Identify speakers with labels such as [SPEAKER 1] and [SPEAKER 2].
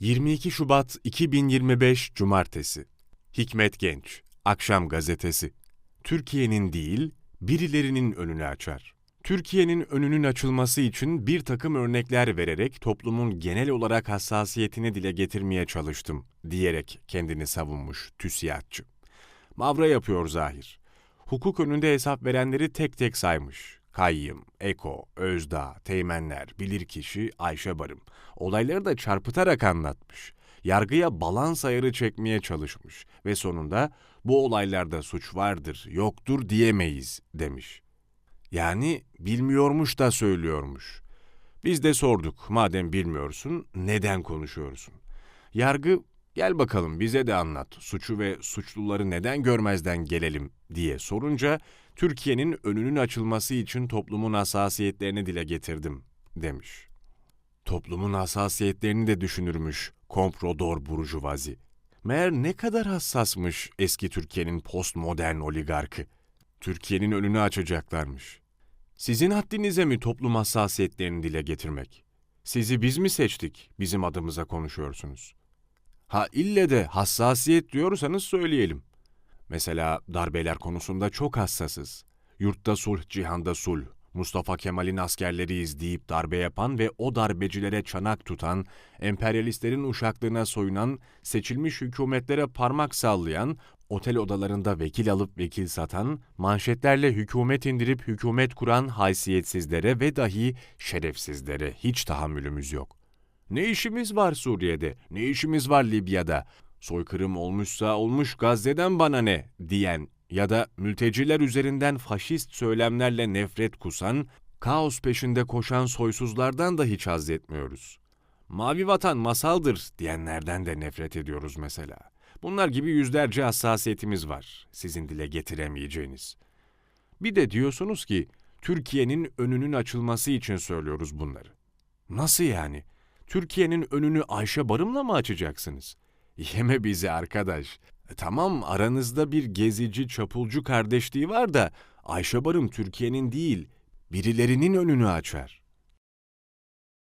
[SPEAKER 1] 22 Şubat 2025 Cumartesi Hikmet Genç Akşam Gazetesi Türkiye'nin değil, birilerinin önünü açar. Türkiye'nin önünün açılması için bir takım örnekler vererek toplumun genel olarak hassasiyetini dile getirmeye çalıştım diyerek kendini savunmuş TÜSİAD'cı. Mavra yapıyor zahir. Hukuk önünde hesap verenleri tek tek saymış. Kayyım, Eko, Özdağ, Teğmenler, Bilirkişi, Ayşe Barım. Olayları da çarpıtarak anlatmış. Yargıya balans ayarı çekmeye çalışmış ve sonunda bu olaylarda suç vardır, yoktur diyemeyiz demiş. Yani bilmiyormuş da söylüyormuş. Biz de sorduk, madem bilmiyorsun neden konuşuyorsun? Yargı gel bakalım bize de anlat, suçu ve suçluları neden görmezden gelelim diye sorunca Türkiye'nin önünün açılması için toplumun hassasiyetlerini dile getirdim demiş. Toplumun hassasiyetlerini de düşünürmüş komprodor burjuvazi. Meğer ne kadar hassasmış eski Türkiye'nin postmodern oligarkı. Türkiye'nin önünü açacaklarmış. Sizin haddinize mi toplum hassasiyetlerini dile getirmek? Sizi biz mi seçtik, bizim adımıza konuşuyorsunuz? Ha ille de hassasiyet diyorsanız söyleyelim. Mesela darbeler konusunda çok hassasız. Yurtta sulh, cihanda sulh. Mustafa Kemal'in askerleriyiz deyip darbe yapan ve o darbecilere çanak tutan, emperyalistlerin uşaklığına soyunan, seçilmiş hükümetlere parmak sallayan, otel odalarında vekil alıp vekil satan, manşetlerle hükümet indirip hükümet kuran haysiyetsizlere ve dahi şerefsizlere hiç tahammülümüz yok. Ne işimiz var Suriye'de, ne işimiz var Libya'da, soykırım olmuşsa olmuş Gazze'den bana ne diyen ya da mülteciler üzerinden faşist söylemlerle nefret kusan, kaos peşinde koşan soysuzlardan da hiç haz etmiyoruz. Mavi vatan masaldır diyenlerden de nefret ediyoruz mesela. Bunlar gibi yüzlerce hassasiyetimiz var, sizin dile getiremeyeceğiniz. Bir de diyorsunuz ki, Türkiye'nin önünün açılması için söylüyoruz bunları. Nasıl yani? Türkiye'nin önünü Ayşe Barım'la mı açacaksınız? Yeme bizi arkadaş. E, tamam aranızda bir gezici çapulcu kardeşliği var da Ayşe Barım Türkiye'nin değil, birilerinin önünü açar.